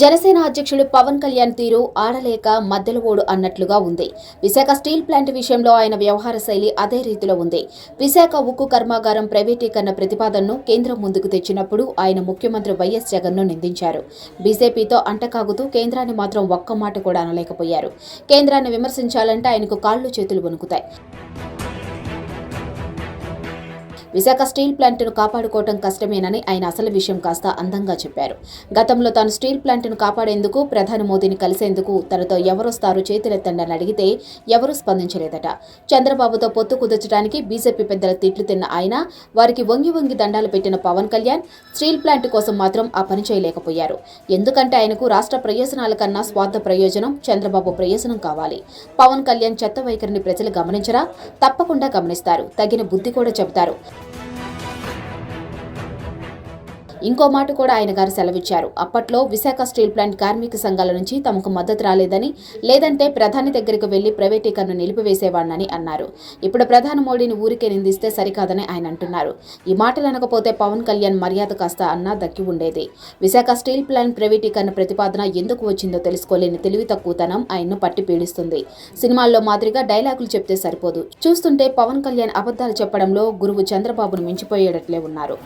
జనసేన అధ్యక్షుడు పవన్ కళ్యాణ్ తీరు ఆడలేక మధ్యలో ఓడు అన్నట్లుగా ఉంది. విశాఖ స్టీల్ ప్లాంట్ విషయంలో ఆయన వ్యవహార శైలి అదే రీతిలో ఉంది. విశాఖ ఉక్కు కర్మాగారం ప్రైవేటీకరణ ప్రతిపాదనను కేంద్రం ముందుకు తెచ్చినప్పుడు ఆయన ముఖ్యమంత్రి వైఎస్ జగన్ను నిందించారు. బీజేపీతో అంటకాగుతూ కేంద్రాన్ని మాత్రం ఒక్క మాట కూడా అనలేకపోయారు. కేంద్రాన్ని విమర్శించాలంటే ఆయనకు కాళ్ళు చేతులు వణుకుతాయి. విశాఖ స్టీల్ ప్లాంట్ను కాపాడుకోవటం కష్టమేనని ఆయన అసలు విషయం కాస్త అందంగా చెప్పారు. గతంలో తాను స్టీల్ ప్లాంట్ను కాపాడేందుకు ప్రధాని మోదీని కలిసేందుకు తనతో ఎవరొస్తారు చేతులెత్తండని అడిగితే ఎవరూ స్పందించలేదట. చంద్రబాబుతో పొత్తు కుదర్చడానికి బీజేపీ పెద్దల తిట్లు తిన్న ఆయన వారికి వంగి వంగి దండాలు పెట్టిన పవన్ కళ్యాణ్ స్టీల్ ప్లాంట్ కోసం మాత్రం ఆ పని చేయలేకపోయారు. ఎందుకంటే ఆయనకు రాష్ట్ర ప్రయోజనాల కన్నా స్వార్థ ప్రయోజనం చంద్రబాబు ప్రయోజనం కావాలి. పవన్ కళ్యాణ్ చెత్త వైఖరిని ప్రజలు గమనించరా? తప్పకుండా గమనిస్తారు. తగిన బుద్ధి కూడా చెబుతారు. ఇంకో మాట కూడా ఆయన గారు సెలవిచ్చారు. అప్పట్లో విశాఖ స్టీల్ ప్లాంట్ కార్మిక సంఘాల నుంచి తమకు మద్దతు రాలేదని లేదంటే ప్రధాని దగ్గరికి వెళ్ళి ప్రైవేటీకరణ నిలిపివేసేవాడినని అన్నారు. ఇప్పుడు ప్రధాని మోడీని ఊరికే నిందిస్తే సరికాదని ఆయన అంటున్నారు. ఈ మాటలు అనకపోతే పవన్ కళ్యాణ్ మర్యాద కాస్త అన్నా దక్కి ఉండేది. విశాఖ స్టీల్ ప్లాంట్ ప్రైవేటీకరణ ప్రతిపాదన ఎందుకు వచ్చిందో తెలుసుకోలేని తెలివి తక్కువతనం ఆయన్ను పట్టి పీడిస్తుంది. సినిమాల్లో మాదిరిగా డైలాగులు చెప్తే సరిపోదు. చూస్తుంటే పవన్ కళ్యాణ్ అబద్ధాలు చెప్పడంలో గురువు చంద్రబాబును మించిపోయేటట్లే ఉన్నారు.